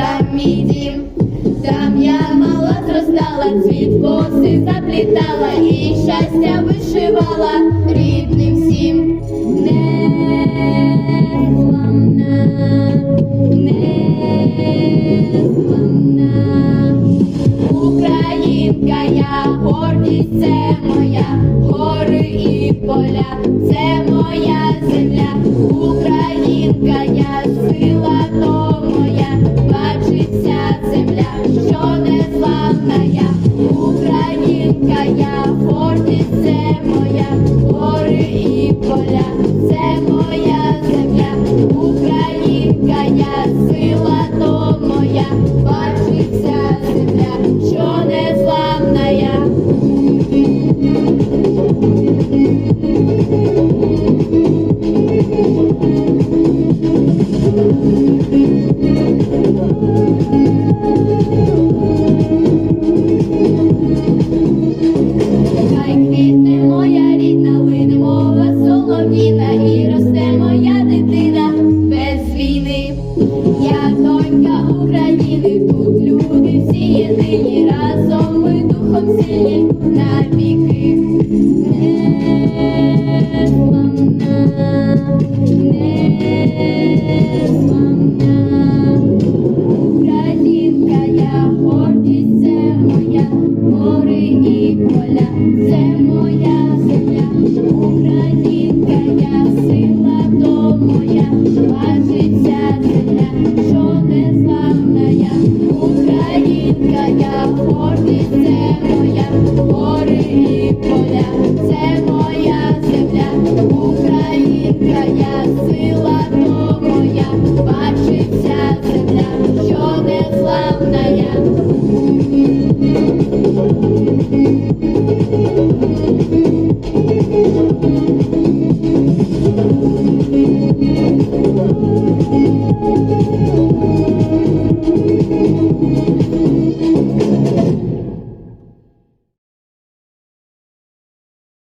там мій дім, там я мала зростала, цвіт коси заплітала і щастя вишивала рідним всім. Незламна, незламна. Українка, я гордість це моя, гори і поля, це моя земля, Українка, я сила то моя, бачиться земля, що не славна я, Українка, я гордість це моя, гори і поля, це моя земля, Українка, я сила то моя, бачиться Я донька України, тут люди всі єдині, Українка, я сила то моя, бачиться земля, що не я, Українка, я гордість, моя, гори